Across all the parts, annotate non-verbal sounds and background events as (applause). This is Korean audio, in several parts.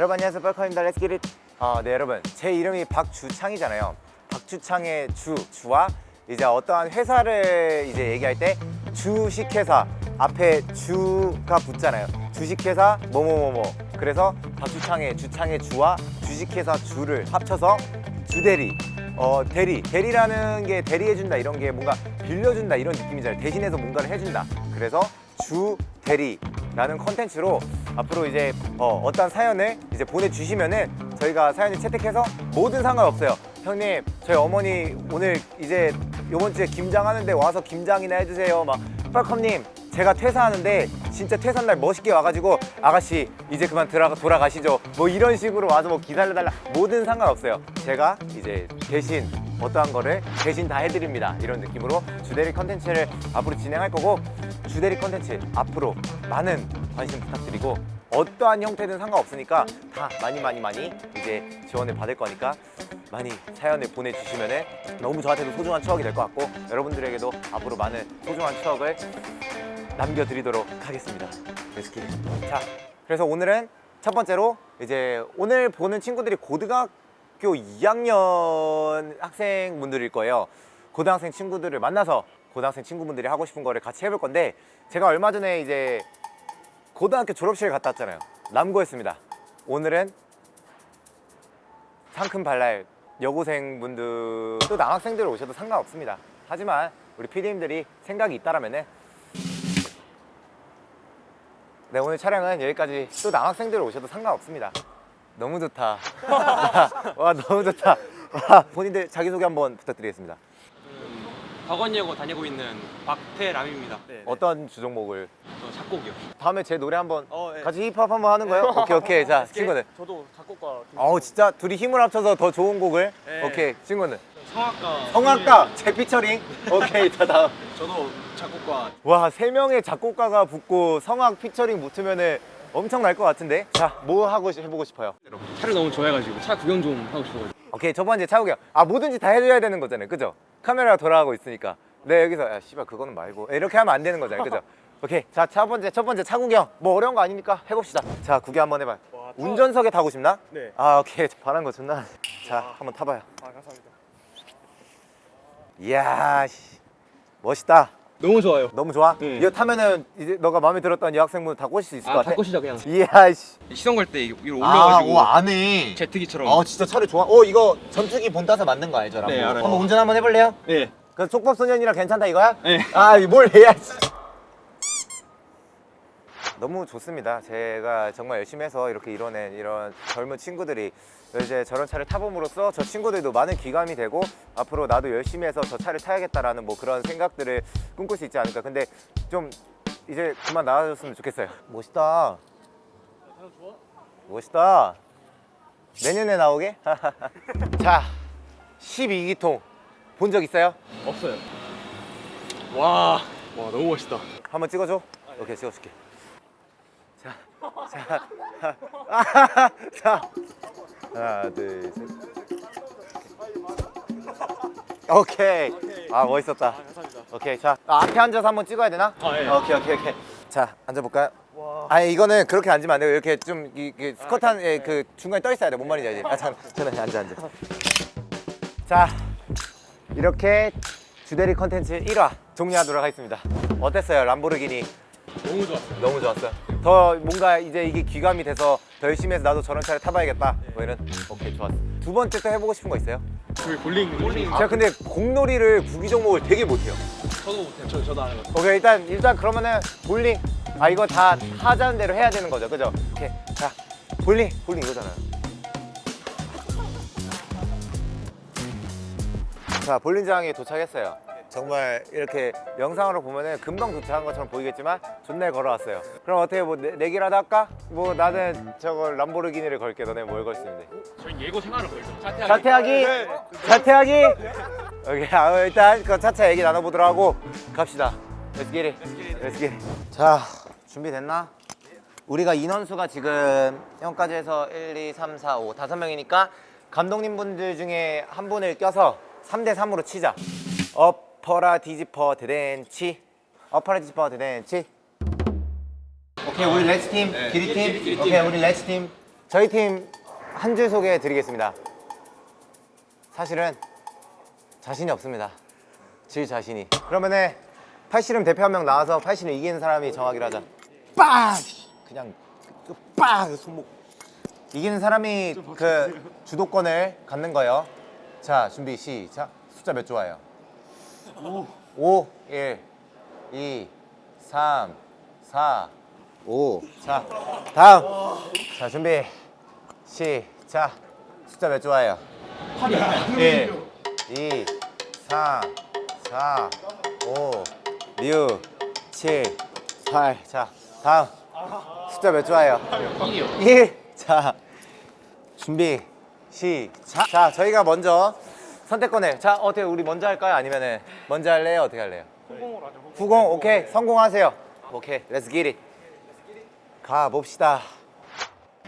여러분 안녕하세요. 뻘커입니다. 렛츠 기릿 아, 네 여러분. 제 이름이 박주창이잖아요. 박주창의 주, 주와 이제 어떠한 회사를 이제 얘기할 때 주식회사 앞에 주가 붙잖아요. 주식회사 뭐뭐뭐뭐. 그래서 박주창의 주창의 주와 주식회사 주를 합쳐서 주대리 어 대리. 대리라는 게 대리해준다 이런 게 뭔가 빌려준다 이런 느낌이잖아요. 대신해서 뭔가를 해준다. 그래서 주 대리라는 컨텐츠로 앞으로 이제 어, 어떤 사연을 이제 보내주시면은 저희가 사연을 채택해서 뭐든 상관없어요. 형님 저희 어머니 오늘 이제 요번 주에 김장하는데 와서 김장이나 해주세요. 막 뻘컴님 제가 퇴사하는데 진짜 퇴사한 날 멋있게 와가지고 아가씨 이제 그만 들어가 돌아가시죠. 뭐 이런 식으로 와서 뭐 기다려달라. 뭐든 상관없어요. 제가 이제 대신 어떠한 거를 대신 다 해드립니다 이런 느낌으로 주대리 컨텐츠를 앞으로 진행할 거고 주대리 컨텐츠 앞으로 많은 관심 부탁드리고 어떠한 형태든 상관없으니까 다 많이 많이 많이 이제 지원을 받을 거니까 많이 사연을 보내주시면은 너무 저한테도 소중한 추억이 될 것 같고 여러분들에게도 앞으로 많은 소중한 추억을 남겨드리도록 하겠습니다. 레스키. 자, 그래서 오늘은 첫 번째로 이제 오늘 보는 친구들이 고등학 교 2학년 학생분들일 거예요. 고등학생 친구들을 만나서 고등학생 친구분들이 하고 싶은 거를 같이 해볼 건데 제가 얼마 전에 이제 고등학교 졸업식을 갔다 왔잖아요. 남고였습니다. 오늘은 상큼 발랄 여고생분들 또 남학생들 오셔도 상관없습니다. 하지만 우리 PD님들이 생각이 있다라면은 네 오늘 촬영은 여기까지 또 남학생들 오셔도 상관없습니다. 너무 좋다. 와 너무 좋다. 와, 본인들 자기소개 한번 부탁드리겠습니다. 박원여고 다니고 있는 박태람입니다. 네. 어떤 주종목을 저 작곡이요. 다음에 제 노래 한번 어, 네. 같이 힙합 한번 하는 거예요? 오케이 오케이 자 (laughs) 친구들 저도 작곡가 어우 진짜 둘이 힘을 합쳐서 더 좋은 곡을 네. 오케이 친구는 성악가 성악가 제 피처링 오케이 자 다음 저도 작곡가 와세 명의 작곡가가 붙고 성악 피처링 붙으면은 엄청 날 것 같은데? 자 뭐 하고 싶- 해보고 싶어요? 차를 너무 좋아해가지고 차 구경 좀 하고 싶어가지고. 오케이 첫 번째 차우경. 아 뭐든지 다 해줘야 되는 거잖아요. 그죠? 카메라가 돌아가고 있으니까. 네 여기서 야 씨발 그거는 말고. 이렇게 하면 안 되는 거잖아요. 그죠? (laughs) 오케이. 자첫 번째 첫 번째 차 구경. 뭐 어려운 거 아니니까 해봅시다. 자 구경 한번 해봐요. 와, 타- 운전석에 타고 싶나? 네. 아 오케이. 바란 거 좋나? 자 한번 타봐요. 아 감사합니다. 이야 씨. 멋있다 너무 좋아요. 너무 좋아 네. 이거 타면은 이제 너가 마음에 들었던 여학생분 다 꼬실 수 있을 것 아 같아 바꾸시죠 그냥. 이야 씨 시동 걸때 위로 아, 올려가지고 오, 안에. 제트기처럼. 어, 진짜 차를 좋아. 어, 이거 전투기 본 따서 만든 거 알죠? 네, 알아요. 한번 운전 한번 해볼래요? 네. 그 촉법 소년이랑 괜찮다 이거야? 네. 아, 이뭘 해야? 너무 좋습니다. 제가 정말 열심히 해서 이렇게 이뤄낸 이런 젊은 친구들이 이제 저런 차를 타봄으로써 저 친구들도 많은 기감이 되고 앞으로 나도 열심히 해서 저 차를 타야겠다라는 뭐 그런 생각들을 꿈꿀 수 있지 않을까. 근데 좀 이제 그만 나와줬으면 좋겠어요. 멋있다. 멋있다. 내년에 나오게? (laughs) 자, 12기통 본 적 있어요? 없어요. 와. 와 너무 멋있다. 한번 찍어줘. 오케이, 찍어줄게. 자, 자, 자, 하나, 둘, 셋. 오케이. 아, 멋있었다. 감사합니다. 오케이, 자, 아, 앞에 앉아서 한번 찍어야 되나? 아, 예. 오케이, 오케이, 오케이. 자, 앉아볼까요? 와. 아니 이거는 그렇게 앉으면 안 돼요. 이렇게 좀 이, 이 스쿼트한 예, 그 중간에 떠 있어야 돼. 뭔 말인지 알지? 아, 잠, 저는 앉아 앉아. 자, 이렇게 주대리 컨텐츠 1화 종료하도록 하겠습니다. 어땠어요, 람보르기니? 너무 좋았어요. 너무 좋았어요. 더 뭔가 이제 이게 귀감이 돼서 더 열심히 해서 나도 저런 차를 타봐야겠다. 뭐 이런. 오케이 좋았어. 두 번째 또 해보고 싶은 거 있어요? 저희 볼링 볼링. 제가 근데 공놀이를 구기 종목을 되게 못해요. 저도 못해요. 저 저도 안 해요. 오케이 일단 일단 그러면은 볼링 아 이거 다 하자는 대로 해야 되는 거죠 그죠 오케이 자 볼링 볼링 이거잖아요 자 볼링장에 도착했어요 정말 이렇게 영상으로 보면은 금방 도착한 것처럼 보이겠지만 존나 걸어왔어요. 그럼 어떻게 뭐 내, 내기라도 할까? 뭐 나는 저거 람보르기니를 걸게. 너네 뭘 걸 수 있는데 저희 예고 생활을 걸죠. 자퇴하기. 자퇴하기? 자퇴하기? 오케이. 아, 일단 그 차차 얘기 나눠보도록 하고 갑시다. Let's get it. Let's get it. 자 준비됐나? 우리가 인원수가 지금 형까지 해서 1, 2, 3, 4, 5 다섯 명이니까 감독님 분들 중에 한 분을 껴서 3대 3으로 치자 엎어라 뒤집어 대댄치 엎어라 뒤집어 대댄치 오케이 우리 레츠 팀 네, 기리 기리, 팀 기리 팀. 오케이 우리 레츠 팀 저희 팀 한 줄 소개해 드리겠습니다. 사실은 자신이 없습니다. 질 자신이. 그러면은 팔씨름 대표 한 명 나와서 팔씨름 이기는 사람이 정하기로 하자. 빡! 그냥 그 빡! 손목. 이기는 사람이 그 주도권을 갖는 거예요. 자, 준비 시작. 숫자 몇 좋아요? 5. 5, 1, 2, 3, 4, 5. 자, 다음. 자, 준비. 시작. 숫자 몇 좋아요? 1, 2, 3, 4, 5, 6, 7, 8. 자, 다음. 숫자 몇 좋아요? 1이요. 1. 자, 준비. 시작. 자, 저희가 먼저 선택권을. 자, 어떻게 우리 먼저 할까요? 아니면은 먼저 할래요? 어떻게 할래요? 후공으로 하죠. 후공. 오케이. 성공하세요. 오케이. 렛츠 기릿. 가 봅시다.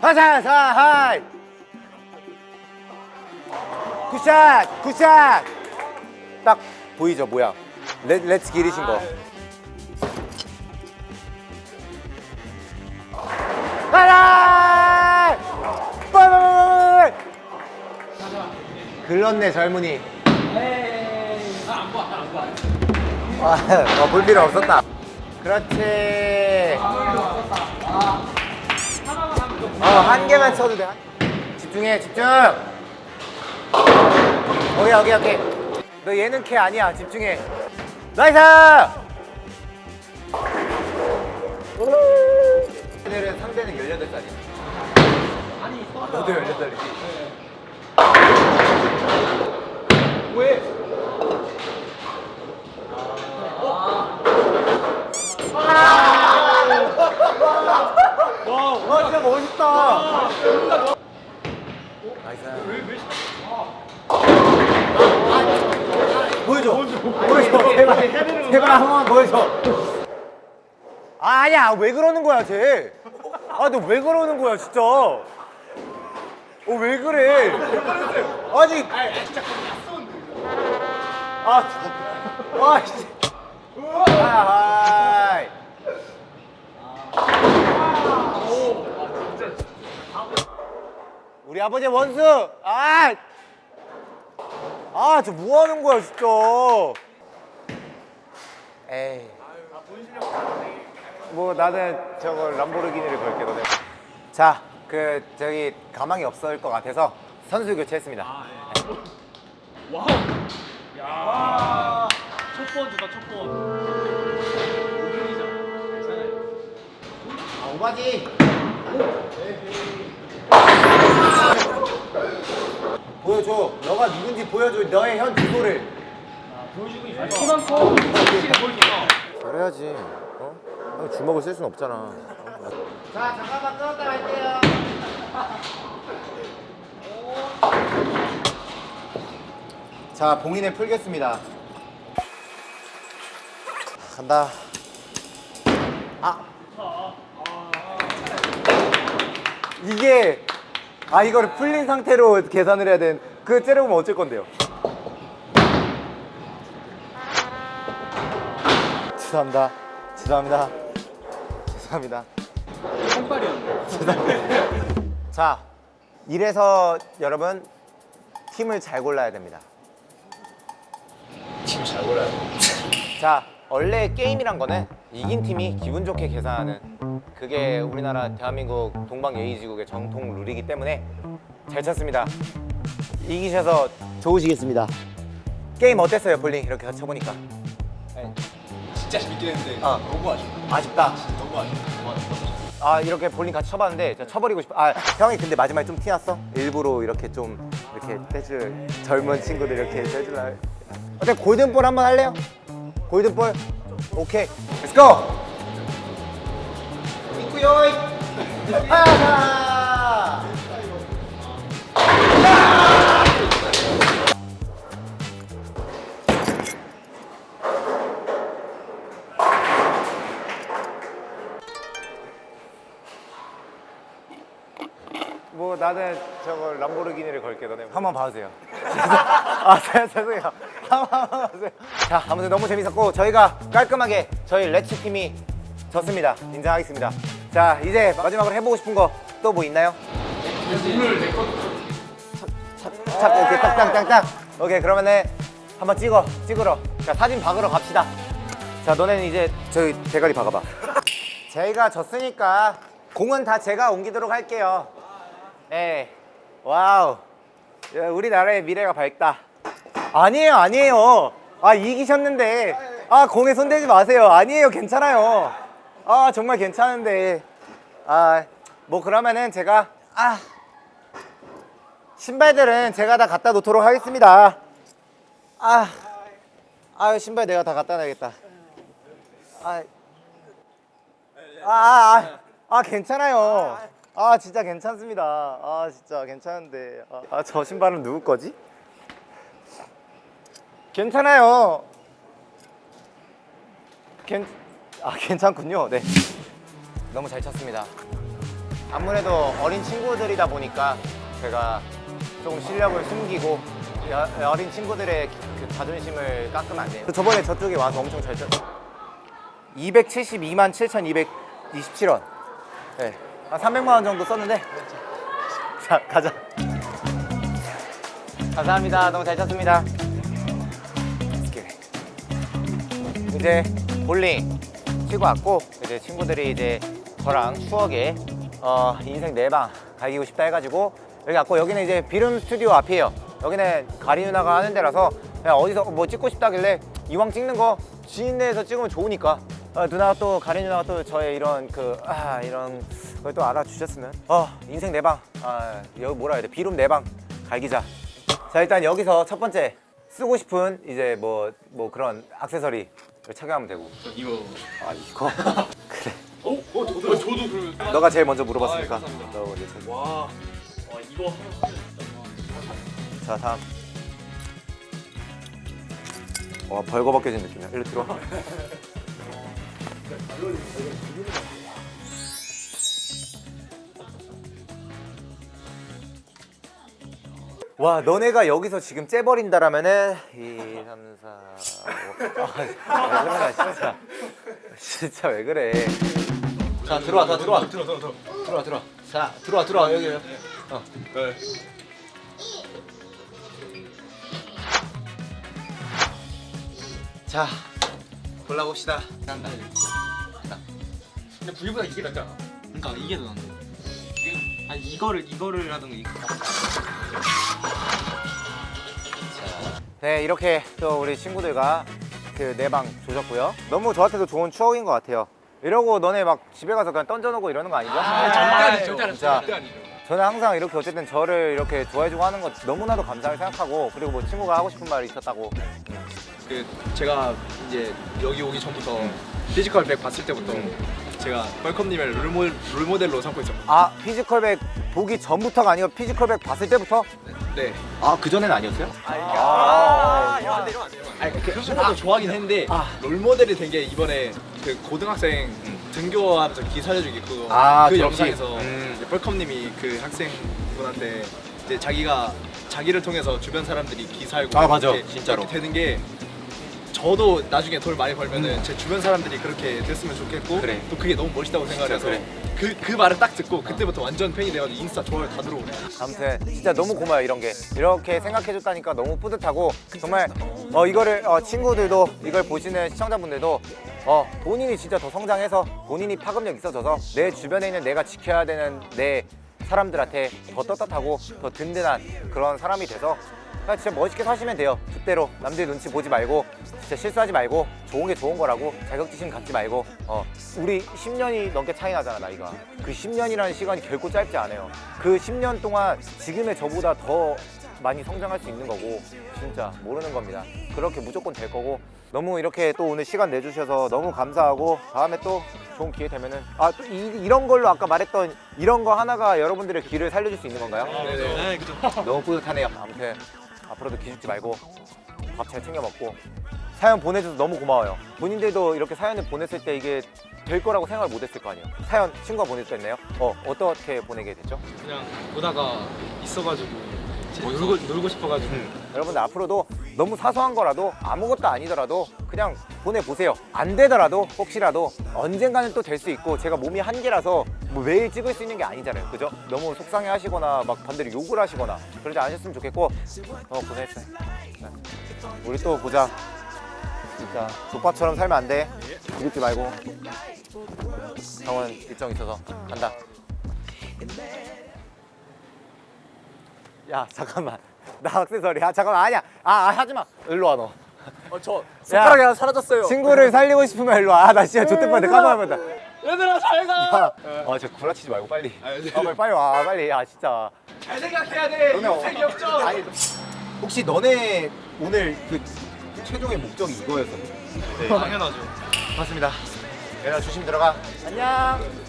하자, 자, 하이. 굿샷! 굿샷! 딱 보이죠, 모양. 렛, 렛츠 기릿인 거. 가라! 빠바바바바! 글렀네, 젊은이. 아, 어, 볼 필요 없었다. 그렇지. 어, 한 개만 쳐도 돼. 집중해, 집중. 오케이, 오케이, 오케이. 너 얘는 캐 아니야. 집중해. 나이스! 얘들은 상대는 18살이야. 아니, 너도 18살이지. 와, 진짜 멋있다. 나이스. 보여줘. 보여줘. 제발. 제발 한 번만 보여줘. 아, 아니야. 왜 그러는 거야, 쟤? 아, 너 왜 그러는 거야, 진짜? 어, 왜 그래? 아니. 아, 진짜. 아, 씨. 아, 아이. 우리 아버지 원수! 아! 아, 저 뭐 하는 거야, 진짜. 에이. 뭐 나는 저거 람보르기니를 걸게 너네. 자, 그 저기 가망이 없을 것 같아서 선수 교체했습니다. 와우. 야. 첫번 주다 첫 번. 오분이잖아. 괜찮아요. 아, 오바지. 보여줘. 너가 누군지 보여줘. 너의 현 주소를. 보여주고 있어. 키만 커. 확실히 보이니까. 잘해야지. 어? 형 주먹을 쓸 순 없잖아. 자, 잠깐만 끊었다 갈게요. 자, 봉인을 풀겠습니다. 간다. 아. 이게 아 이거를 풀린 상태로 계산을 해야 되는 그 째려보면 어쩔 건데요? 죄송합니다. 죄송합니다. 죄송합니다. 손발이었네. 자, 이래서 여러분 팀을 잘 골라야 됩니다. 자, 원래 게임이란 거는 이긴 팀이 기분 좋게 계산하는 그게 우리나라 대한민국 동방예의지국의 정통 룰이기 때문에 잘 쳤습니다. 이기셔서 좋으시겠습니다. 게임 어땠어요, 볼링? 이렇게 같이 쳐보니까. 진짜 재밌긴 했는데 어. 너무 아쉽다. 아쉽다. 너무 아쉽다. 너무 아쉽다. 아 이렇게 볼링 같이 쳐봤는데 진짜 쳐버리고 싶어. 아 형이 근데 마지막에 좀 티났어? 일부러 이렇게 좀 이렇게 떼줄 젊은 친구들 이렇게 떼줄라. 어때 골든볼 한번 할래요? 골든볼. 오케이. Let's go. 있고요. 하나. 뭐 나는 저거 람보르기니를 걸게 너네 한번 봐주세요. (laughs) 아 죄- 죄송해요. (laughs) 자 아무튼 너무 재밌었고 저희가 깔끔하게 저희 레츠 팀이 졌습니다. 인정하겠습니다. 자 이제 마지막으로 해보고 싶은 거 또 뭐 있나요? 오늘 내거 착 이렇게 딱딱딱딱. 오케이 그러면은 한번 찍어 찍으러. 자 사진 박으러 갑시다. 자 너네는 이제 저기 대가리 박아봐. 제가 졌으니까 공은 다 제가 옮기도록 할게요. 예. 와우. 야, 우리나라의 미래가 밝다 아니에요 아니에요 아 이기셨는데 아 공에 손대지 마세요 아니에요 괜찮아요 아 정말 괜찮은데 아 뭐 그러면은 제가 아 신발들은 제가 다 갖다 놓도록 하겠습니다. 아, 아유 신발 내가 다 갖다 놔야겠다. 아, 아, 아, 아, 괜찮아요. 아 진짜 괜찮습니다. 아 진짜 괜찮은데. 아 저 신발은 누구 거지? 괜찮아요. 괜, 아 괜찮군요. 네. 너무 잘 쳤습니다. 아무래도 어린 친구들이다 보니까 제가 조금 실력을 숨기고 여- 어린 친구들의 그 자존심을 깎으면 안 돼요. 저번에 저쪽에 와서 엄청 잘 쳤어요. 272만 7,227원. 네. 한 300만 원 정도 썼는데. 자, 가자. 감사합니다. 너무 잘 쳤습니다. 이제 볼링 치고 왔고 이제 친구들이 이제 저랑 추억의 어, 인생 네방 갈기고 싶다 해가지고 여기 왔고 여기는 이제 비름 스튜디오 앞이에요. 여기는 가리 누나가 하는 데라서 그냥 어디서 뭐 찍고 싶다길래 이왕 찍는 거 지인네에서 찍으면 좋으니까. 어, 누나가 또 가리 누나가 또 저의 이런 그 아, 이런 걸또 알아주셨으면. 어 인생 네방. 아, 여기 뭐라 해야 돼? 비름 네방 갈기자. 자 일단 여기서 첫 번째 쓰고 싶은 이제 뭐 뭐 그런 액세서리 착용하면 되고. 이거. 아 이거? (laughs) 그래. 어? 어? 저도, 어, 저도 그러면. 너가 제일 먼저 물어봤으니까. 아, 감사합니다. 너 먼저 쳐. 와, 와 이거 자 다음. 와 벌거 벗겨진 느낌이야. 일로 들어와. 와 너네가 여기서 지금 째버린다라면은 2, 3, 4, 5 아, 왜 그래 진짜 진짜 왜 그래 자 들어와 다 들어와 들어 들어 들어. 들어와 들어와 자 들어와 들어와 여기 여기 어. 네. 자 골라봅시다 난다. 근데 V보다 이게 낫지 않아? 그러니까 이게 더 난다. 아니 이거를 이거를 하던가 이거. 네 이렇게 또 우리 친구들과 그 내 방 조졌고요 너무 저한테도 좋은 추억인 것 같아요 이러고 너네 막 집에 가서 그냥 던져놓고 이러는 거 아니죠? 절대 아니죠. 절대 아니죠. 진짜 절대 아니죠. 저는 항상 이렇게 어쨌든 저를 이렇게 좋아해주고 하는 거 너무나도 감사하게 생각하고 그리고 뭐 친구가 하고 싶은 말이 있었다고 그 제가 이제 여기 오기 전부터 피지컬 백 봤을 때부터 제가 뻘컵님을 롤모, 롤모델로 삼고 있었거든요. 아 피지컬백 보기 전부터가 아니고 피지컬백 봤을 때부터? 네. 아 그전엔 아니었어요? 아, 아 니그 친구도 좋아하긴 했는데 아. 롤모델이 된 게 이번에 그 고등학생 등교하면서 기사해주기 그거 아, 그 졸업식. 영상에서 음. 이제 뻘컵님이 그 학생분한테 이제 자기가 자기를 통해서 주변 사람들이 기사하고 아, 맞아. 이렇게 진짜로. 이렇게 되는 게 저도 나중에 돈 많이 벌면은 음. 제 주변 사람들이 그렇게 됐으면 좋겠고 그래. 또 그게 너무 멋있다고 생각해서 그래. 그, 그 말을 딱 듣고 그때부터 완전 팬이 돼가지고 인스타 좋아요 다 들어오네 아무튼 진짜 너무 고마워요 이런 게 이렇게 생각해줬다니까 너무 뿌듯하고 정말 어 이거를 어, 친구들도 이걸 보시는 시청자분들도 어 본인이 진짜 더 성장해서 본인이 파급력 있어져서 내 주변에 있는 내가 지켜야 되는 내 사람들한테 더 떳떳하고 더 든든한 그런 사람이 돼서 그냥 진짜 멋있게 사시면 돼요. 그대로. 남들 눈치 보지 말고 진짜 실수하지 말고 좋은 게 좋은 거라고 자격지심 갖지 말고. 어 우리 10년이 넘게 차이 나잖아 나이가. 그 10년이라는 시간이 결코 짧지 않아요. 그 10년 동안 지금의 저보다 더 많이 성장할 수 있는 거고 진짜 모르는 겁니다. 그렇게 무조건 될 거고. 너무 이렇게 또 오늘 시간 내주셔서 너무 감사하고 다음에 또 좋은 기회 되면은 아 또 이런 걸로 아까 말했던 이런 거 하나가 여러분들의 길을 살려줄 수 있는 건가요? 네 그죠. 너무 뿌듯하네요. 아무튼 앞으로도 기죽지 말고 밥 잘 챙겨 먹고 사연 보내줘서 너무 고마워요. 본인들도 이렇게 사연을 보냈을 때 이게 될 거라고 생각을 못했을 거 아니에요. 사연 친구가 보냈었네요. 어 어떻게 보내게 됐죠? 그냥 보다가 있어가지고 뭐 놀고, 놀고 싶어가지고 여러분들 앞으로도 너무 사소한 거라도 아무것도 아니더라도 그냥 보내보세요. 안 되더라도 혹시라도 언젠가는 또 될 수 있고 제가 몸이 한계라서 뭐 매일 찍을 수 있는 게 아니잖아요. 그죠? 너무 속상해 하시거나 막 반대로 욕을 하시거나 그러지 않으셨으면 좋겠고 어, 고생했어요. 네. 우리 또 보자. 진짜 족밥처럼 살면 안 돼. 이렇지 말고. 형은 일정 있어서 간다. 야 잠깐만 나 액세서리 아 잠깐만 아니야 아, 아 하지마 일로 와 너 어 저 손가락이 하나 사라졌어요. 친구를 살리고 싶으면 일로 와나 진짜 좆될 뻔했다 까먹었다 얘들아 잘 가. 아저 구라치지 말고 빨리 아, 네. 아 빨리, 빨리 와 빨리 아 진짜 잘 생각해야 돼. 너네 인생 역전. 아니 혹시 너네 오늘 그 최종의 목적이 이거였어? 네, 당연하죠. 맞습니다 얘들아 조심 들어가 안녕.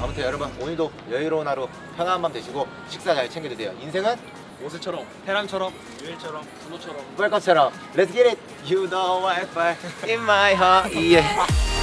아무튼 여러분 오늘도 여유로운 하루 편안한 밤 되시고 식사 잘 챙겨 드세요. 인생은 오세처럼, 테랑처럼, 유일처럼, 준호처럼. 꿀것처럼. Let's get it. You know what I in my heart. Yeah